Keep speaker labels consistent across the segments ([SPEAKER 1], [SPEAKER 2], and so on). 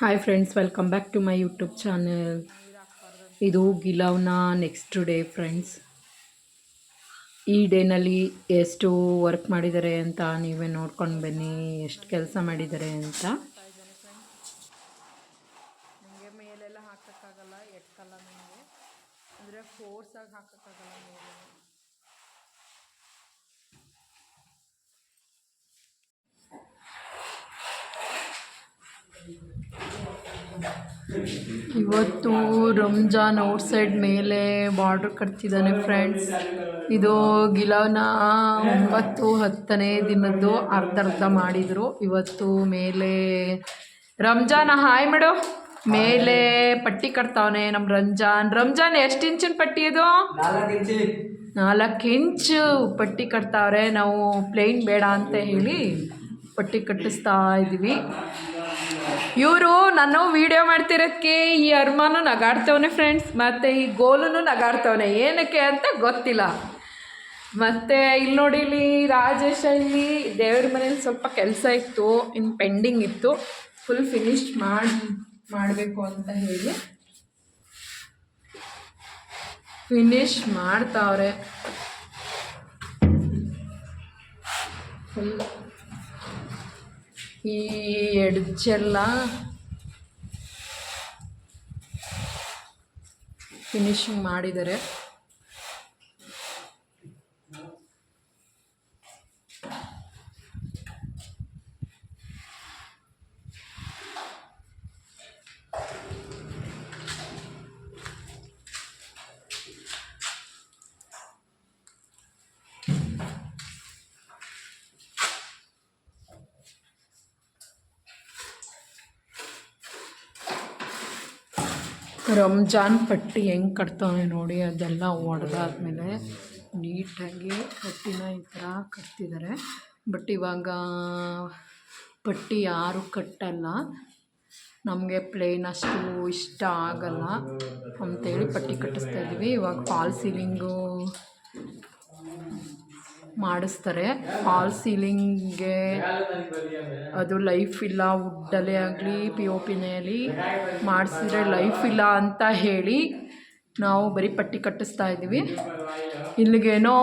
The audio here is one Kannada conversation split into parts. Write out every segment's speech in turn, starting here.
[SPEAKER 1] Hi friends welcome back to my YouTube channel ಇದು ಗಿಲವ್ನ ನೆಕ್ಸ್ಟ್ ಡೇ ಫ್ರೆಂಡ್ಸ್ ಈ ಡೇನಲ್ಲಿ ಎಷ್ಟು ವರ್ಕ್ ಮಾಡಿದ್ದಾರೆ ಅಂತ ನೀವೇ ನೋಡ್ಕೊಂಡು ಬನ್ನಿ, ಎಷ್ಟು ಕೆಲಸ ಮಾಡಿದ್ದಾರೆ ಅಂತ. ಮೇಲೆಲ್ಲ ಹಾಕೋಕ್ಕಾಗಲ್ಲ ಎಟ್ಕಲ್ಲ ನನಗೆ ಅಂದರೆ ಫೋರ್ಸಾಗಿ ಹಾಕೋಕ್ಕಾಗಲ್ಲ ಮೇಲೆ ಇವತ್ತು ರಂಜಾನ್ ಔಟ್ ಸೈಡ್ ಮೇಲೆ ಬಾರ್ಡ್ರ್ ಕಟ್ತಿದ್ದಾನೆ ಫ್ರೆಂಡ್ಸ್. ಇದು ಗಿಲವ್ನ ಒಂಬತ್ತು ಹತ್ತನೇ ದಿನದ್ದು ಅರ್ಧ ಅರ್ಧ ಮಾಡಿದರು. ಇವತ್ತು ಮೇಲೆ ರಂಜಾನ್ ಹಾಯ್ ಮೇಡಮ್ ಮೇಲೆ ಪಟ್ಟಿ ಕಟ್ತಾವನೆ ನಮ್ಮ ರಂಜಾನ್. ರಂಜಾನ್ ಎಷ್ಟು ಇಂಚಿನ ಪಟ್ಟಿ ಇದು? ನಾಲ್ಕು ಇಂಚು ಪಟ್ಟಿ ಕಟ್ತಾವ್ರೆ. ನಾವು ಪ್ಲೇನ್ ಬೇಡ ಅಂತ ಹೇಳಿ ಪಟ್ಟಿ ಕಟ್ಟಿಸ್ತಾ ಇದ್ದೀವಿ. ಇವರು ನಾನು ವಿಡಿಯೋ ಮಾಡ್ತಿರೋದಕ್ಕೆ ಈ ಅರ್ಮಾನು ನಗಾಡ್ತವನೆ ಫ್ರೆಂಡ್ಸ್ ಮತ್ತು ಈ ಗೋಲುನು ನಗಾಡ್ತವನೆ. ಏನಕ್ಕೆ ಅಂತ ಗೊತ್ತಿಲ್ಲ. ಮತ್ತು ಇಲ್ಲಿ ನೋಡಿ, ಇಲ್ಲಿ ರಾಜೇಶ ಇಲ್ಲಿ ದೇವ್ರ ಮನೇಲಿ ಸ್ವಲ್ಪ ಕೆಲಸ ಇತ್ತು ಇನ್ನು ಪೆಂಡಿಂಗ್ ಇತ್ತು. ಫುಲ್ ಫಿನಿಶ್ ಮಾಡಿ, ಮಾಡಬೇಕು ಅಂತ ಹೇಳಿ. ಫಿನಿಶ್ ಮಾಡ್ತಾವ್ರೆ. ಫುಲ್ ಈ ಎಡ್ಜೆಲ್ಲ ಫಿನಿಶಿಂಗ್ ಮಾಡಿದ್ದಾರೆ. ರಂಜಾನ್ ಪಟ್ಟಿ ಹೆಂಗೆ ಕಟ್ತಾವೆ ನೋಡಿ, ಅದೆಲ್ಲ ಒಡೆದಾದ್ಮೇಲೆ ನೀಟಾಗಿ ಪಟ್ಟಿನ ಈ ಥರ ಕಟ್ತಿದ್ದಾರೆ ಬಟ್ ಇವಾಗ ಪಟ್ಟಿ ಯಾರು ಕಟ್ಟಲ್ಲ. ನಮಗೆ ಪ್ಲೇನ್ ಅಷ್ಟು ಇಷ್ಟ ಆಗಲ್ಲ ಅಂತೇಳಿ ಪಟ್ಟಿ ಕಟ್ಟಿಸ್ತಾ ಇದ್ದೀವಿ. ಇವಾಗ ಫಾಲ್ ಸೀಲಿಂಗು ಮಾಡಿಸ್ತಾರೆ. ಫಾಲ್ ಸೀಲಿಂಗ್ಗೆ ಅದು ಲೈಫ್ ಇಲ್ಲ ವುಡ್ಡಲ್ಲೇ ಆಗಲಿ ಪಿ ಒ ಪಿನೇ ಆಗಲಿ ಮಾಡಿಸಿದ್ರೆ ಲೈಫ್ ಇಲ್ಲ ಅಂತ ಹೇಳಿ ನಾವು ಬರೀ ಪಟ್ಟಿ ಕಟ್ಟಿಸ್ತಾ ಇದ್ದೀವಿ. ಇಲ್ಲಿಗೇನೋ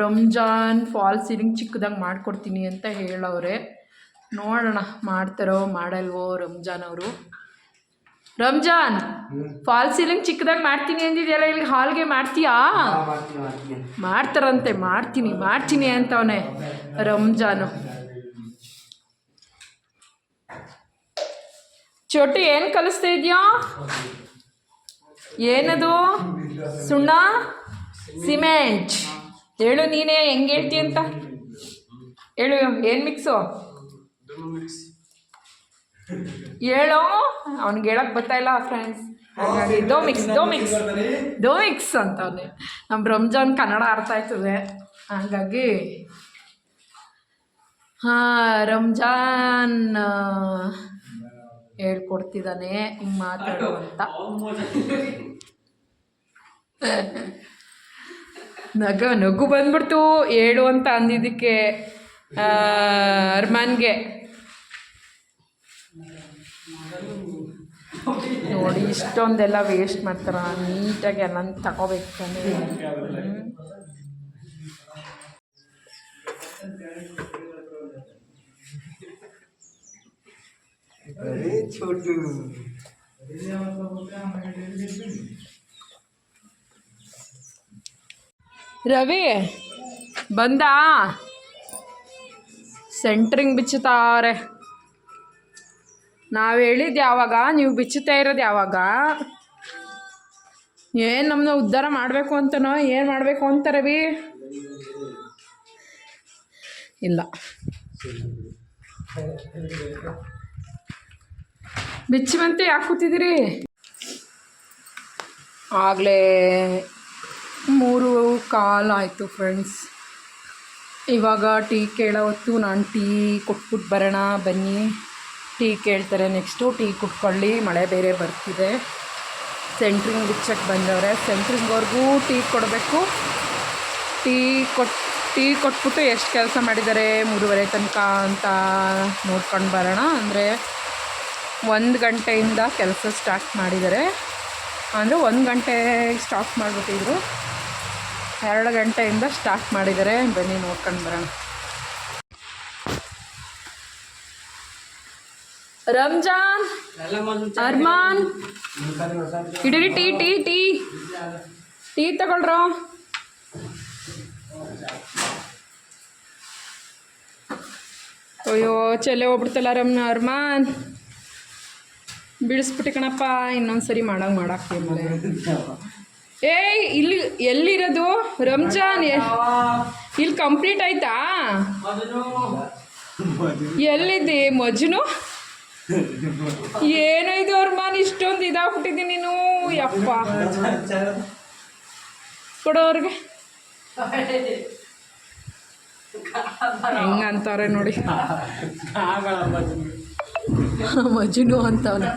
[SPEAKER 1] ರಂಜಾನ್ ಫಾಲ್ ಸೀಲಿಂಗ್ ಚಿಕ್ಕದಾಗಿ ಮಾಡಿಕೊಡ್ತೀನಿ ಅಂತ ಹೇಳೋರೆ ನೋಡೋಣ, ಮಾಡ್ತಾರೋ, ಮಾಡಲ್ವೋ ರಂಜಾನ್ ಅವರು. ರಂಜಾನ್ ಫಾಲ್ ಸೀಲಿಂಗ್ ಚಿಕ್ಕದಾಗಿ ಮಾಡ್ತೀನಿ ಅಂದಿದೆಯಲ್ಲ ಇಲ್ಲಿ ಹಾಲ್ಗೆ ಮಾಡ್ತೀಯಾ? ಮಾಡ್ತಾರಂತೆ ಮಾಡ್ತೀನಿ ಮಾಡ್ತೀನಿ ಅಂತವನೇ ರಂಜಾನು. ಚೋಟಿ ಏನು ಕಲಿಸ್ತಾ ಇದೆಯಾ? ಏನದು? ಸುಣ್ಣ? ಸಿಮೆಂಟ್ ಹೇಳು ನೀನೇ ಹೆಂಗೆ ಹೇಳ್ತಿ ಅಂತ? ಹೇಳು ಏನು ಮಿಕ್ಸು ಹೇಳೋ? ಅವ್ನಿಗೆ ಹೇಳಕ್ ಬರ್ತಾ ಇಲ್ಲ ಫ್ರೆಂಡ್ಸ್ ಹಾಗಾಗಿ ದೋ ಮಿಕ್ಸ್ ದೋ ಮಿಕ್ಸ್ ದೋ ಮಿಕ್ಸ್ ನಮ್ಮ ರಂಜಾನ್ ಕನ್ನಡ ಅರ್ಥ ಆಯ್ತದೆ. ಹಾಗಾಗಿ, ಹಾಂ, ರಂಜಾನ್ ಹೇಳ್ಕೊಡ್ತಿದ್ದಾನೆ ಹಿಂಗೆ ಮಾತಾಡು ಅಂತ. ನಗ, ನಗು ಬಂದ್ಬಿಡ್ತು. ಹೇಳು ಅಂತ ಅಂದಿದ್ದಕ್ಕೆ ಅರ್ಮಾನ್ಗೆ. ನೋಡಿ ಇಷ್ಟೊಂದೆಲ್ಲ ವೇಸ್ಟ್ ಮಾಡ್ತಾರೆ ನೀಟಾಗಿ ಎಲ್ಲ ತಗೋಬೇಕು ತಾನೆ
[SPEAKER 2] छोटू
[SPEAKER 1] ರವಿ ಬಂದ ಸೆಂಟ್ರಿಂಗ್ ಬಿಚ್ಚುತ್ತಾರೆ ನಾವು ಹೇಳಿದ್ದು ಯಾವಾಗ, ನೀವು ಬಿಚ್ಚುತ್ತಾ ಇರೋದು ಯಾವಾಗ? ಏನು ನಮ್ಮನ್ನ ಉದ್ಧಾರ ಮಾಡಬೇಕು ಅಂತನೋ, ಏನು ಮಾಡಬೇಕು ಅಂತ ರವಿ ಇಲ್ಲ. ಬಿಚ್ಚಿ ಬಂತೆ ಯಾಕೆ ಕೂತಿದ್ದೀರಿ? ಆಗಲೇ ಮೂರು ಕಾಲ್ ಆಯಿತು ಫ್ರೆಂಡ್ಸ್ ಇವಾಗ ಟೀ ಕೇಳೋ ಹೊತ್ತು ನಾನು ಟೀ ಕೊಟ್ಬಿಟ್ಟು ಬರೋಣ, ಬನ್ನಿ. ಟೀ ಕೇಳ್ತಾರೆ. ನೆಕ್ಸ್ಟು ಟೀ ಕುಟ್ಕೊಳ್ಳಿ ಮಳೆ ಬೇರೆ ಬರ್ತಿದೆ. ಸೆಂಟ್ರಿಂಗ್ ಬಿಚ್ಚಕ್ಕೆ ಬಂದವ್ರೆ. ಸೆಂಟ್ರಿಂಗ್ವರೆಗೂ ಟೀ ಕೊಡಬೇಕು. ಟೀ ಕೊಟ್ಟು ಟೀ ಕೊಟ್ಬಿಟ್ಟು ಎಷ್ಟು ಕೆಲಸ ಮಾಡಿದ್ದಾರೆ ಮೂರುವರೆ ತನಕ ಅಂತ ನೋಡ್ಕೊಂಡು ಬರೋಣ. ಅಂದರೆ ಒಂದು ಗಂಟೆಯಿಂದ ಕೆಲಸ ಸ್ಟಾರ್ಟ್ ಮಾಡಿದ್ದಾರೆ ಅಂದರೆ ಒಂದು ಗಂಟೆ ಸ್ಟಾಪ್ ಮಾಡಿಬಿಟ್ಟಿದ್ರು. ಎರಡು ಗಂಟೆಯಿಂದ ಸ್ಟಾರ್ಟ್ ಮಾಡಿದ್ದಾರೆ ಬನ್ನಿ ನೋಡ್ಕೊಂಡು ಬರೋಣ. ರಂಜಾನ್, ಅರ್ಮಾನ್ ಇಡೀ ಟೀ ಟೀ ಟೀ. ಟೀ ತಗೊಳ್ರೋ. ಅಯ್ಯೋ ಚೆಲೆ ಹೋಗ್ಬಿಡ್ತಲ್ಲ ರಮ್ನ, ಅರ್ಮಾನ್. ಬಿಡಿಸ್ಬಿಟ್ಟು ಕಣಪ್ಪ, ಇನ್ನೊಂದು ಸರಿ ಮಾಡಂಗೆ ಮಾಡಕ್ಕೆ ಏಯ್, ಇಲ್ಲಿ, ಎಲ್ಲಿರೋದು? ರಂಜಾನ್ ಇಲ್ಲಿ ಕಂಪ್ಲೀಟ್ ಆಯ್ತಾ? ಎಲ್ಲಿದ್ದಿ, ಮಜ್ನು? ಏನೋ ಇದು ಅರ್ಮಾನ್? ಇಷ್ಟೊಂದು ಇದಾಗ್ಬಿಟ್ಟಿದ್ದೀನಿ ನೀನು. ಯಪ್ಪ. ಕೊಡೋರ್ಗೆ ಹೆಂಗಂತಾರೆ ನೋಡಿ. ಮಜುನು ಅಂತವನು.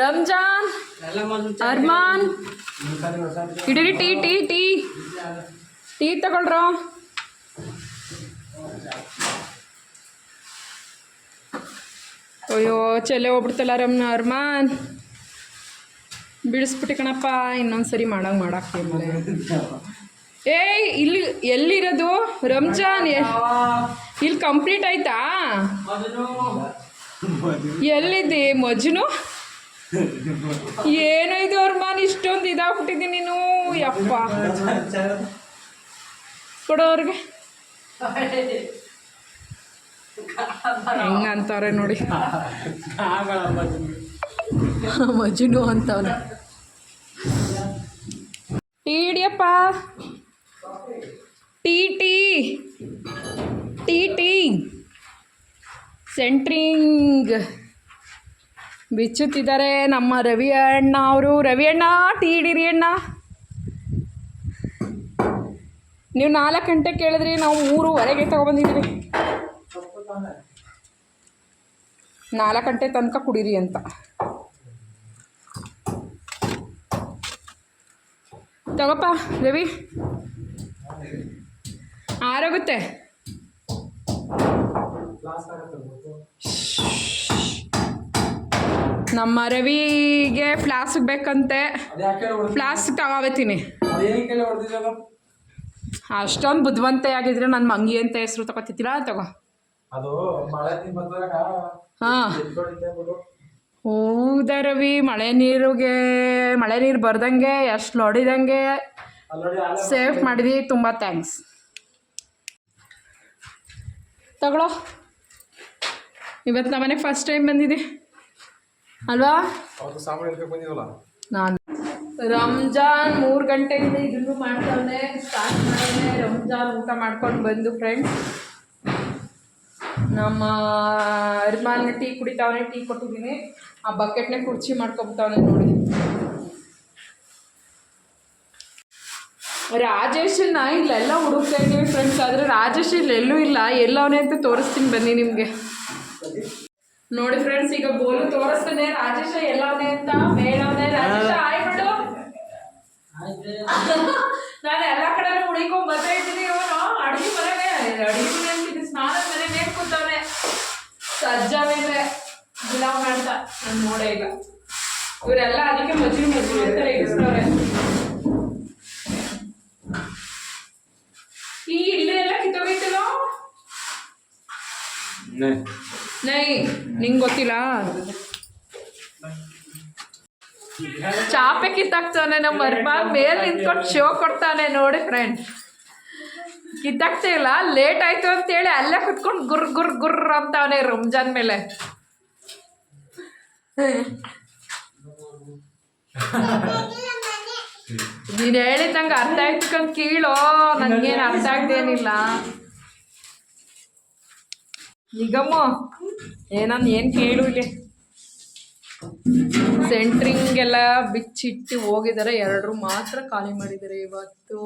[SPEAKER 1] ರಂಜಾನ್, ಅರ್ಮಾನ್. ಇಡೀ ಟೀ ಟೀ ಟೀ. ಟೀ ತಗೊಳ್ರೋ. ಅಯ್ಯೋ ಚೆಲೆ ಹೋಗ್ಬಿಡ್ತಲ್ಲ ರಮ್ನ, ಅರ್ಮಾನ್. ಬಿಡಿಸ್ಬಿಟ್ಟು ಕಣಪ್ಪ, ಇನ್ನೊಂದು ಸರಿ ಮಾಡಂಗೆ ಮಾಡಕ್ಕೆ ಏಯ್, ಇಲ್ಲಿ, ಎಲ್ಲಿರೋದು? ರಂಜಾನ್ ಇಲ್ಲಿ ಕಂಪ್ಲೀಟ್ ಆಯ್ತಾ? ಎಲ್ಲಿದ್ದಿ, ಮಜ್ನು? ಏನೋ ಇದು ಅರ್ಮಾನ್, ಇಷ್ಟೊಂದು ಇದಾಗ್ಬಿಟ್ಟಿದ್ದೀನಿ ನೀನು. ಯಪ್ಪ. ಕೊಡೋರ್ಗೆ ಹೆಂಗಂತಾರೆ ನೋಡಿ. ಮಜುನು ಅಂತವನು. Tea ಹಿಡಿಯಪ್ಪ tea tea. Tea, tea. Centring. ಬಿಚ್ಚುತ್ತಿದ್ದಾರೆ ನಮ್ಮ ರವಿ ಅಣ್ಣ ಅವರು. ರವಿ ಅಣ್ಣ, ಟೀ ಹಿಡೀರಿ ಅಣ್ಣ. ನೀವು ನಾಲ್ಕು ಗಂಟೆ ಕೇಳಿದ್ರಿ ನಾವು ಮೂರುವರೆಗೆ ತಗೊಬಂದಿದ್ದೀವಿ ನಾಲ್ಕು ಗಂಟೆ ತನಕ ಕುಡೀರಿ ಅಂತ. ತಗೋಪ್ಪ ರವಿ ಆರೋಗುತ್ತೆ. ನಮ್ಮ ರವಿಗೆ ಫ್ಲಾಸ್ಕ್ ಬೇಕಂತೆ. ಫ್ಲಾಸ್ಕ್ ತಗೋಬತ್ತೀನಿ. ಅಷ್ಟೊಂದು ಬುದ್ಧಿವಂತ ಆಗಿದ್ರೆ ನನ್ನ ಮಂಗಿ ಅಂತ ಹೆಸರು ತಗೋತಿದ್ದೀರಾ? ತಗೋ. ಹಾಂ. ಹೌದಾ ರವಿ ಮಳೆ ನೀರಿಗೆ ಮಳೆ ನೀರು ಬರ್ದಂಗೆ ಎಷ್ಟು
[SPEAKER 2] ನೋಡಿದಂಗೆ
[SPEAKER 1] ಸೇಫ್ ಮಾಡಿದಿ ತುಂಬ ಥ್ಯಾಂಕ್ಸ್ ತಗೊಳೋ. ಇವತ್ತು ನಮ್ಮನೆಗೆ ಫಸ್ಟ್ ಟೈಮ್ ಬಂದಿದೆ ಅಲ್ವಾ? ನಾನು ರಂಜಾನ್ ಮೂರು ಗಂಟೆಯಿಂದ ಇದನ್ನು ಮಾಡ್ತಾವನೆ ಸ್ಟಾರ್ಟ್ ಮಾಡವನೆ. ರಂಜಾನ್ ಊಟ ಮಾಡ್ಕೊಂಡು ಬಂದು ಫ್ರೆಂಡ್ಸ್ ನಮ್ಮ ಅರ್ಮಾನ್ ಟೀ ಕುಡಿತಾವನೆ, ಟೀ ಕೊಟ್ಟಿದ್ದೀನಿ ಆ ಬಕೆಟ್ನೇ ಕುರ್ಚಿ ಮಾಡ್ಕೊಬಿಟ್ಟವನೆ ನೋಡಿ. ರಾಜೇಶನ್ನ ಇಲ್ಲೆಲ್ಲ ಹುಡುಕ್ತಾ ಇದ್ದೀವಿ ಫ್ರೆಂಡ್ಸ್ ಆದರೆ ರಾಜೇಶ್ ಇಲ್ಲಿ ಎಲ್ಲೂ ಇಲ್ಲ. ಎಲ್ಲವನೇ ಅಂತ ತೋರಿಸ್ತೀನಿ ಬನ್ನಿ ನಿಮಗೆ. ನೋಡಿ ಫ್ರೆಂಡ್ಸ್ ಈಗ ಬೋಲು ತೋರಿಸ್ತಾನೆ ರಾಜೇಶ ಎಲ್ಲವನೇ ಅಂತ. ಬೇಡವನೇ. ರಾಜೇಶ ಆಯ್ಬಿಟ್ಟು ನಾನು ಎಲ್ಲ ಕಡೆ ಹುಡುಕೊಂಡ್ ಬರ್ತಾ ಇದ್ದೀನಿ ಇವನು. ಅಡುಗೆ ಮನೆಗೆ ಅಡುಗೆ ಮನೆ ಅಂತಿದ್ದು ಸ್ನಾನದ ಮನೆ ನೇಮ್ ಕೂತವನೆ. ಸಜ್ಜ ಮೇಲೆ ಗುಲಾಬ್ ಮಾಡ್ತಾ. ನಾನು ನೋಡೇ ಇಲ್ಲ ಇವರೆಲ್ಲ ಅದಕ್ಕೆ ಮಜ್ಜಿ ಮಜ್ಜಿ ಅಂತ ರೇಗಿಸ್ತವ್ರೆ ಈ ಇಲ್ಲೇ ಎಲ್ಲ ಕಿತ್ತೋಗೈತಲ್ಲೋ ನೈ ನಿಂಗೆ ಗೊತ್ತಿಲ್ಲ? ಚಾಪೆ ಕಿತ್ತಾಕ್ತಾನೆ ನಮ್ಮ ಅರ್ಮಾನ್ ಮೇಲೆ ನಿಂತ್ಕೊಂಡು ಶೋ ಕೊಡ್ತಾನೆ ನೋಡಿ ಫ್ರೆಂಡ್ ಕಿತ್ತಾಕ್ತಾ ಇಲ್ಲ ಲೇಟ್ ಆಯ್ತು ಅಂತೇಳಿ ಅಲ್ಲೇ ಕುತ್ಕೊಂಡು ಗುರ್ ಗುರ್ ಗುರ್ ಅಂತಾವನೆ ರಂಜಾನ್ ಮೇಲೆ. ನೀನು ಹೇಳಿದ್ ನಂಗೆ ಅರ್ಥ ಆಯ್ತಕ್ಕಂತ ಕೀಳೋ ನನಗೇನು ಅರ್ಥ ಆಗ್ದೇನಿಲ್ಲ. ನಿಗಮು ಏನನ್ ಏನು ಕೇಳು ಇಲ್ಲಿ? ಸೆಂಟ್ರಿಂಗ್ ಎಲ್ಲ ಬಿಚ್ಚಿಟ್ಟು ಹೋಗಿದ್ದಾರೆ. ಎರಡರು ಮಾತ್ರ ಖಾಲಿ ಮಾಡಿದ್ದಾರೆ ಇವತ್ತು.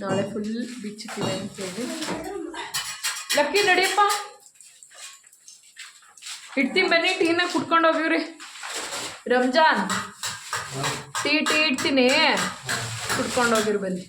[SPEAKER 1] ನಾಳೆ ಫುಲ್ ಬಿಚ್ಚುತ್ತಿದೆ ಅಂತೇಳಿ ಲಕ್ಕಿ, ನಡಿಯಪ್ಪ. ಇಡ್ತೀನಿ ಬನ್ನಿ ಟೀನ ಕುಟ್ಕೊಂಡು ಹೋಗಿವ್ರಿ ರಂಜಾನ್. ಟೀ ಟೀ ಇಡ್ತೀನಿ. ಕುಟ್ಕೊಂಡು ಹೋಗಿರಿ ಬನ್ನಿ.